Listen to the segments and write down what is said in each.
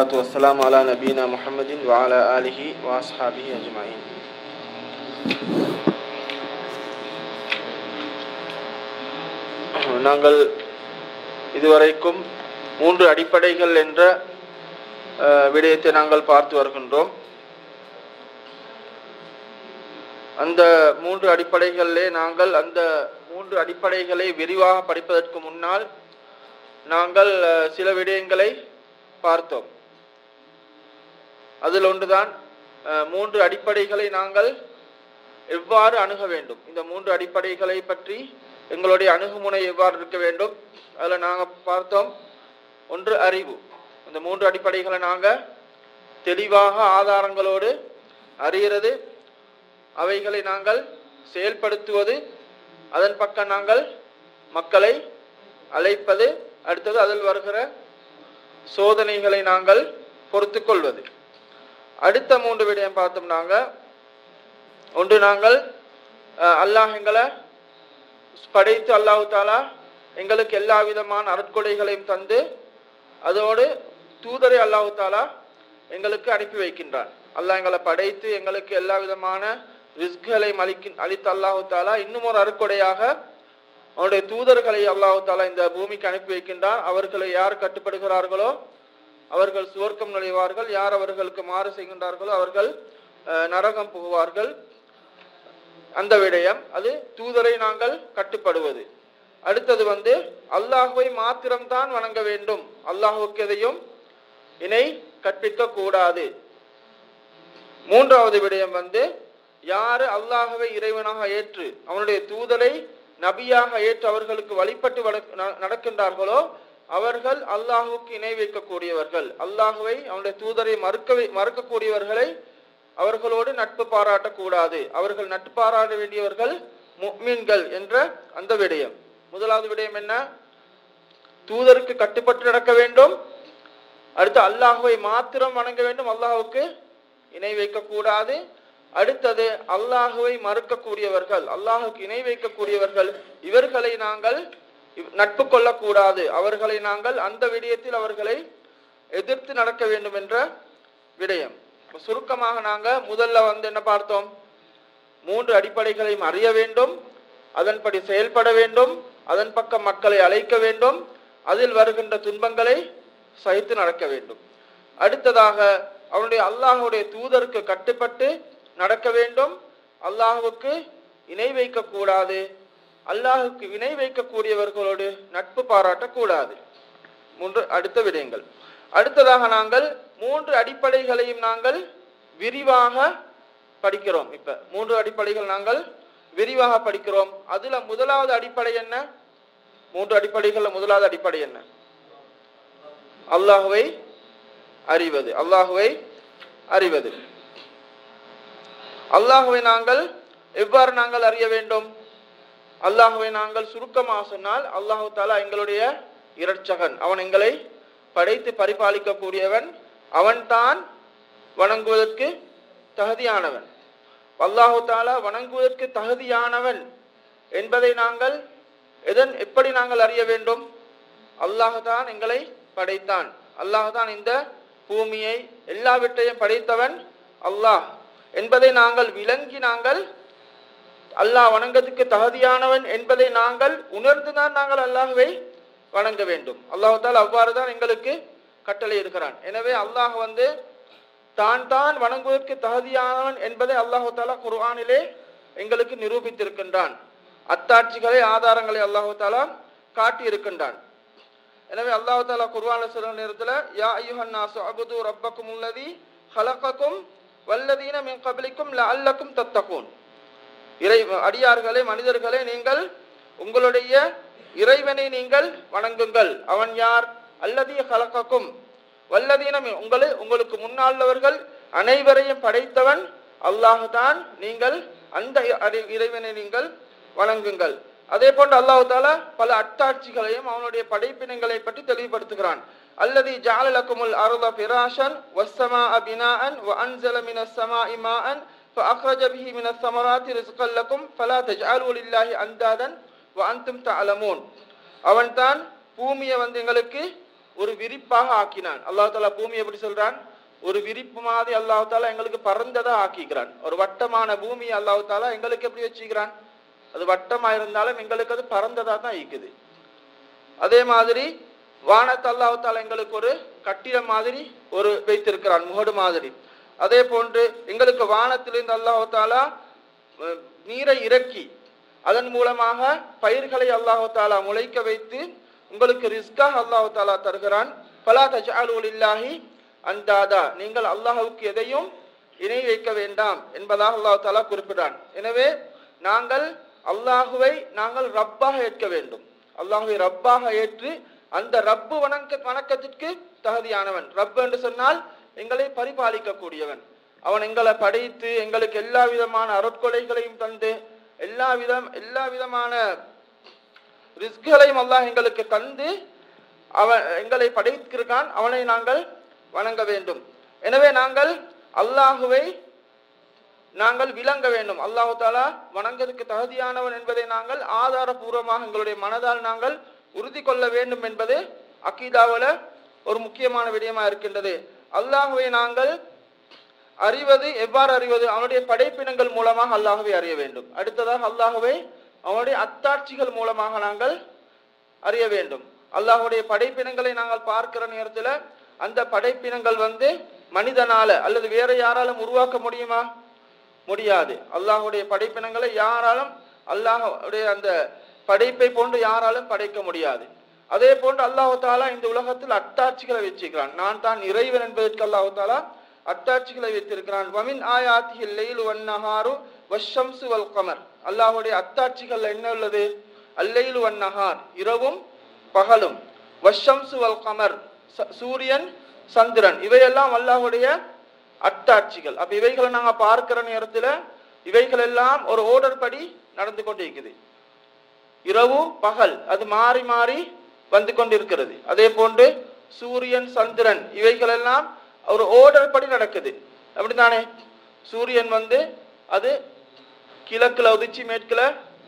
والصلاة والسلام على نبينا محمد وعلى آله وأصحابه أجمعين நாங்கள் இதுவரைக்கும் மூன்று அடிப்படைகள் என்ற அஹ், விடயத்தை நாங்கள் பார்த்து வருகின்றோம் அந்த மூன்று அடிப்படைகளிலே நாங்கள் அந்த மூன்று அடிப்படைகளை விரிவாக படிப்பதற்கு முன்னால் நாங்கள் அஹ், சில விடயங்களை பார்த்தோம் அதில் ஒன்றுதான் மூன்று அடிப்படைகளை நாங்கள் எவ்வாறு அணுக வேண்டும். இந்த மூன்று அடிப்படைகளை பற்றி எங்களுடைய அணுகுமுறை எவ்வாறு இருக்க வேண்டும் அதில் நாங்கள் பார்த்தோம். ஒன்று அறிவு. இந்த மூன்று அடிப்படைகளை நாங்கள் தெளிவாக ஆதாரங்களோடு அறிகிறது. அவைகளை நாங்கள் செயல்படுத்துவது அதன் பக்கம் நாங்கள் மக்களை அழைப்பது அடுத்தது அதில் வருகிற சோதனைகளை நாங்கள் பொறுத்து கொள்வது. அடுத்த மூன்று விடயம் பார்த்தோம் நாங்கள் ஒன்று நாங்கள் அல்லாஹ் எங்களை படைத்து அல்லாஹு தாலா எங்களுக்கு எல்லா விதமான அருட்கொடைகளையும் தந்து அதோடு தூதரை அல்லாஹு தாலா எங்களுக்கு அனுப்பி வைக்கின்றான் அல்லாஹ் எங்களை படைத்து எங்களுக்கு எல்லா விதமான ரிஸ்களையும் அளிக்க அளித்த அல்லாஹு தாலா இன்னும் ஒரு அருட்கொடையாக அவனுடைய தூதர்களை அல்லாஹு தாலா இந்த பூமிக்கு அனுப்பி வைக்கின்றான் அவர்களை யார் கட்டுப்படுகிறார்களோ அவர்கள் சுவர்க்கம் நுழைவார்கள். யார் அவர்களுக்கு மாறு செய்கின்றார்களோ அவர்கள் நரகம் புகுவார்கள். அந்த விடயம் அது தூதரை நாங்கள் கட்டுப்படுவது. அடுத்தது வந்து அல்லாஹுவை மாத்திரம்தான் வணங்க வேண்டும். அல்லாஹுக்கு எதையும் இணை கற்பிக்க கூடாது. மூன்றாவது விடயம் வந்து யாரு அல்லாஹுவை இறைவனாக ஏற்று அவனுடைய தூதரை நபியாக ஏற்று அவர்களுக்கு வழிபட்டு ந- நடக்கின்றார்களோ அவர்கள் அல்லாஹுக்கு இணை வைக்கக்கூடியவர்கள். அல்லாஹுவை அவனுடைய தூதரை மறுக்க மறுக்கக்கூடியவர்களை அவர்களோடு நட்பு பாராட்டக்கூடாது. அவர்கள் நட்பு பாராட்ட வேண்டியவர்கள் முக்மீன்கள் என்ற அந்த விடயம். முதலாவது விடயம் என்ன? தூதருக்கு கட்டுப்பட்டு நடக்க வேண்டும். அடுத்து அல்லாஹுவை மாத்திரம் வணங்க வேண்டும். அல்லாஹுக்கு இணை வைக்கக்கூடாது. அடுத்தது அல்லாஹுவை மறுக்கக்கூடியவர்கள். அல்லாஹுக்கு இணை வைக்கக்கூடியவர்கள். இவர்களை நாங்கள் நட்பு கொள்ளக்கூடாது. அவர்களை நாங்கள் அந்த விடயத்தில் அவர்களை எதிர்த்து நடக்க வேண்டும் என்ற விடயம். சுருக்கமாக நாங்கள் முதல்ல வந்து என்ன பார்த்தோம்? மூன்று அடிப்படைகளையும் அறிய வேண்டும். அதன்படி செயல்பட வேண்டும். அதன் பக்கம் மக்களை அழைக்க வேண்டும். அதில் வருகின்ற துன்பங்களை சகித்து நடக்க வேண்டும். அடுத்ததாக அவனுடைய அல்லாஹுடைய தூதருக்கு கட்டுப்பட்டு நடக்க வேண்டும். அல்லாஹுவுக்கு இணை வைக்கக்கூடாது. அல்லாஹுக்கு வினை வைக்கக்கூடியவர்களோடு நட்பு பாராட்டக்கூடாது. மூன்று அடுத்த விடயங்கள். அடுத்ததாக நாங்கள் மூன்று அடிப்படைகளையும் நாங்கள் விரிவாக படிக்கிறோம். இப்ப மூன்று அடிப்படைகள் நாங்கள் விரிவாக படிக்கிறோம். அதுல முதலாவது அடிப்படை என்ன? மூன்று அடிப்படைகள்ல முதலாவது அடிப்படை என்ன? அல்லாஹுவை அறிவது. அல்லாஹுவை அறிவது. அல்லாஹுவை நாங்கள் எவ்வாறு நாங்கள் அறிய வேண்டும்? அல்லாஹுவை நாங்கள் சுருக்கமாக சொன்னால் அல்லாஹு தாலா எங்களுடைய இரட்சகன். அவன் எங்களை படைத்து பரிபாலிக்கக்கூடியவன். அவன்தான் வணங்குவதற்கு தகுதியானவன். அல்லாஹு தாலா வணங்குவதற்கு தகுதியானவன் என்பதை நாங்கள் எதன் எப்படி நாங்கள் அறிய வேண்டும்? அல்லாஹ் தான் எங்களை படைத்தான். அல்லாஹுதான் இந்த பூமியை எல்லாவற்றையும் படைத்தவன் அல்லாஹ். என்பதை நாங்கள் விளங்கி நாங்கள் அல்லாஹ் வணங்கத்துக்கு தகுதியானவன் என்பதை நாங்கள் உணர்ந்துதான் நாங்கள் அல்லாஹுவை வணங்க வேண்டும். அல்லாஹால் அவ்வாறு தான் எங்களுக்கு கட்டளை இருக்கிறான். எனவே அல்லாஹ் வந்து தான் தான் வணங்குவதற்கு தகுதியானவன் என்பதை அல்லாஹு தாலா குர்ஆனிலே எங்களுக்கு நிரூபித்திருக்கின்றான். அத்தாட்சிகளை ஆதாரங்களை அல்லாஹு தாலா காட்டி இருக்கின்றான் எனவே அல்லாஹு தாலா குர்வான சொல்ற நேரத்தில் யா ஐயுஹன் அபுது ரப்பக்கும் உள்ளதி ஹலகக்கும் வல்லதீன மின் கபலிக்கும் லஅல்லக்கும் தத்தகூன். இறை அடியார்களே மனிதர்களே நீங்கள் உங்களுடைய இறைவனை நீங்கள் வணங்குங்கள். அவன் யார்? அல்லதிய கலக்கக்கும் வல்லதீனம் உங்களை உங்களுக்கு முன்னாள்ளவர்கள் அனைவரையும் படைத்தவன் அல்லாஹ் தான். நீங்கள் அந்த அறி- இறைவனை நீங்கள் வணங்குங்கள். அதே போன்று அல்லாஹு தாலா பல அட்டாட்சிகளையும் அவனுடைய படைப்பினங்களை பற்றி தெளிவுபடுத்துகிறான். அல்லதி ஜாலலக்குமுல் அருள பிராஷன் வஸ்ஸமா பினாஅன் வ அன்ஸல சமா ஸமாஇ فأخرج به من الثمرات رزقا لكم فلا تجعلوا لله أندادا وأنتم تعلمون அவன்தான் பூமியை வந்து எங்களுக்கு ஒரு விரிப்பாக ஆக்கினான் அல்லாஹ் தாலா பூமி எப்படி சொல்றான் ஒரு விரிப்பு மாதிரி அல்லாஹ் தாலா எங்களுக்கு பறந்ததா ஆக்கிக்கிறான் ஒரு வட்டமான பூமி அல்லாஹ் தாலா எங்களுக்கு எப்படி வச்சுக்கிறான் அது வட்டமா இருந்தாலும் எங்களுக்கு அது பறந்ததா தான் இருக்குது அதே மாதிரி வானத்தை அல்லாஹ் தாலா எங்களுக்கு ஒரு கட்டிடம் மாதிரி ஒரு வைத்திருக்கிறான் முகடு மாதிரி அதே போன்று எங்களுக்கு வானத்திலிருந்து அல்லாஹாலா நீரை இறக்கி அதன் மூலமாக பயிர்களை அல்லாஹ் தாலா முளைக்க வைத்து உங்களுக்கு ரிஸ்காக அல்லாஹ் தாலா தருகிறான். பலா தஜாலுல் இல்லாஹி அந்தாதா. நீங்கள் அல்லாஹுக்கு எதையும் இணை வைக்க வேண்டாம் என்பதாக அல்லாஹ் தாலா குறிப்பிடான் எனவே நாங்கள் அல்லாஹுவை நாங்கள் ரப்பாக ஏற்க வேண்டும். அல்லாஹுவை ரப்பாக ஏற்று அந்த ரப்பு வணக்க வணக்கத்திற்கு தகுதியானவன். ரப் என்று சொன்னால் எங்களை பரிபாலிக்கக்கூடியவன். அவன் எங்களை படைத்து எங்களுக்கு எல்லா விதமான அருட்கொலைகளையும் தந்து எல்லா விதம் எல்லா விதமான ரிஸ்களையும் அல்லாஹ் எங்களுக்கு தந்து அவன் எங்களை படைத்திருக்கான். அவனை நாங்கள் வணங்க வேண்டும். எனவே நாங்கள் அல்லாஹுவை நாங்கள் விளங்க வேண்டும். அல்லாஹு தாலா வணங்குவதற்கு தகுதியானவன் என்பதை நாங்கள் ஆதாரபூர்வமாக எங்களுடைய மனதால் நாங்கள் உறுதி கொள்ள வேண்டும் என்பது அக்கீதாவில் ஒரு முக்கியமான விடயமா இருக்கின்றது. அல்லாஹுவை நாங்கள் அறிவது எவ்வாறு அறிவது? அவனுடைய படைப்பினங்கள் மூலமாக அல்லாஹுவை அறிய வேண்டும். அடுத்ததாக அல்லாஹுவை அவனுடைய அத்தாட்சிகள் மூலமாக நாங்கள் அறிய வேண்டும். அல்லாஹுடைய படைப்பினங்களை நாங்கள் பார்க்கிற நேரத்தில் அந்த படைப்பினங்கள் வந்து மனிதனால அல்லது வேற யாராலும் உருவாக்க முடியுமா? முடியாது. அல்லாஹுடைய படைப்பினங்களை யாராலும் அல்லாஹுடைய அந்த படைப்பை போன்று யாராலும் படைக்க முடியாது. அதே போன்று அல்லாஹாலா இந்த உலகத்தில் அட்டாட்சிகளை வச்சிருக்கிறான். நான் தான் இறைவன் என்பதற்கு அல்லாஹாலா அட்டாட்சிகளை வைத்திருக்கிறான். வமின் ஆயாத்திகள் லெயில் வன்னஹாரு வஷம்சு வல் கமர் அல்லாஹுடைய அத்தாட்சிகள் என்ன உள்ளது? அல்லையில் வன்னஹார் இரவும் பகலும். வஷம்சு வல் கமர் ச- சூரியன் சந்திரன் இவையெல்லாம் அல்லாஹுடைய அட்டாட்சிகள். அப்ப இவைகளை நாங்க பார்க்கிற நேரத்துல இவைகள் எல்லாம் ஒரு ஓர்டர் படி நடந்து கொண்டிருக்குது. இரவு பகல் அது மாறி மாறி வந்து கொண்டிருக்கிறது. அதே போன்று சூரியன் சந்திரன் இவைகள் எல்லாம் ஒரு ஓர்டர் படி நடக்குது. அப்படித்தானே? சூரியன் வந்து அது கிழக்குல உதிச்சு மேற்குல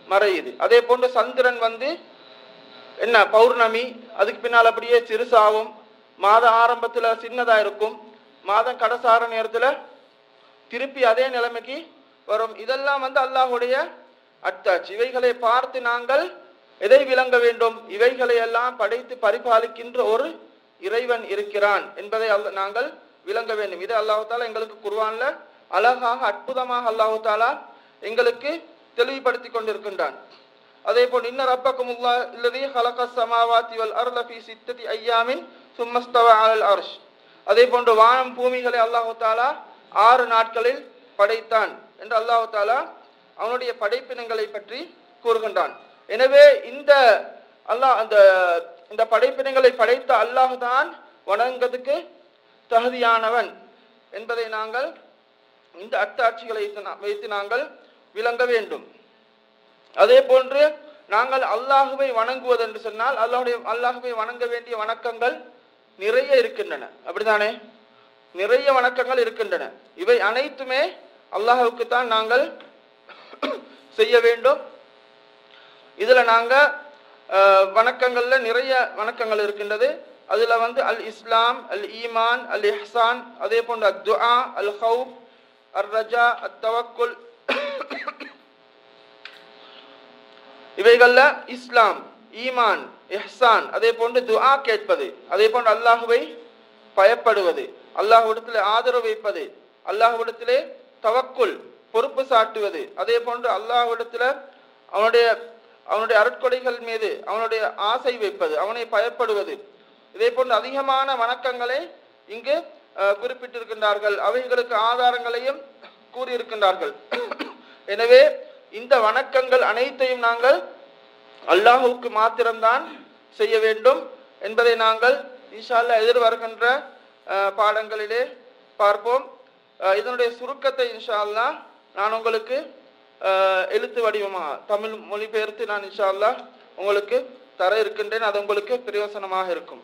மறையுது. அதே போன்று சந்திரன் வந்து என்ன? பௌர்ணமி. அதுக்கு பின்னால் அப்படியே சிறுசாகும் மாத ஆரம்பத்தில் சின்னதாக இருக்கும். மாதம் கடைசார நேரத்தில் திருப்பி அதே நிலைமைக்கு வரும். இதெல்லாம் வந்து அல்லாஹுடைய அத்தாட்சி இவைகளை பார்த்து நாங்கள் எதை விளங்க வேண்டும்? இவைகளை எல்லாம் படைத்து பரிபாலிக்கின்ற ஒரு இறைவன் இருக்கிறான் என்பதை அல்ல- நாங்கள் விளங்க வேண்டும். இது அல்லாஹாலா எங்களுக்கு குர்வான்ல அழகாக அற்புதமாக அல்லாஹாலா எங்களுக்கு தெளிவுபடுத்தி கொண்டிருக்கின்றான். அதே போல் இன்ன ரப்பக்கும் உல்லா இல்லதி ஹலக சமாவாத்தி வல் அர்ல சித்ததி ஐயாமின் சும்மஸ்தவ அலல் அர்ஷ். அதே போன்று வானம் பூமிகளை அல்லாஹு தாலா ஆறு நாட்களில் படைத்தான் என்று அல்லாஹு தாலா அவனுடைய படைப்பினங்களை பற்றி கூறுகின்றான். எனவே இந்த அல்லாஹ் அந்த இந்த படைப்பினங்களை படைத்த அல்லாஹ் தான் வணங்குவதற்கு தகுதியானவன் என்பதை நாங்கள் இந்த அத்தாட்சிகளை வைத்து வைத்து நாங்கள் விளங்க வேண்டும். அதே போன்று நாங்கள் அல்லாஹுவை வணங்குவது என்று சொன்னால் அல்லாஹுடைய அல்லாஹுவை வணங்க வேண்டிய வணக்கங்கள் நிறைய இருக்கின்றன. அப்படிதானே நிறைய வணக்கங்கள் இருக்கின்றன. இவை அனைத்துமே அல்லாஹுக்கு தான் நாங்கள் செய்ய வேண்டும். இதில் நாங்கள் வணக்கங்களில் நிறைய வணக்கங்கள் இருக்கின்றது. அதில் வந்து அல் இஸ்லாம் அல் ஈமான் அல் இஹ்சான் அதே போன்று அத் துஆ அல் ஹவுப் அர் ரஜா அத் தவக்குல் இவைகளில் இஸ்லாம் ஈமான் இஹ்சான் அதே போன்று துஆ கேட்பது அதே போன்று அல்லாஹுவை பயப்படுவது அல்லாஹ்விடத்திலே ஆதரவு வைப்பது அல்லாஹ்விடத்திலே தவக்குல் பொறுப்பு சாட்டுவது அதே போன்று அல்லாஹ்விடத்திலே அவனுடைய அவனுடைய அருட்கொடைகள் மீது அவனுடைய ஆசை வைப்பது அவனை பயப்படுவது. இதே போன்று அதிகமான வணக்கங்களை இங்கு குறிப்பிட்டிருக்கின்றார்கள். அவைகளுக்கு ஆதாரங்களையும் கூறியிருக்கின்றார்கள். எனவே இந்த வணக்கங்கள் அனைத்தையும் நாங்கள் அல்லாஹுவுக்கு மாத்திரம்தான் செய்ய வேண்டும் என்பதை நாங்கள் இன்ஷா எதிர் எதிர்வருகின்ற பாடங்களிலே பார்ப்போம். இதனுடைய சுருக்கத்தை இன்ஷா நான் உங்களுக்கு எழுத்து வடிவமாக தமிழ் மொழிபெயர்த்து நான் இன்ஷா அல்லாஹ் உங்களுக்கு தர இருக்கின்றேன். அது உங்களுக்கு பிரயோசனமாக இருக்கும்.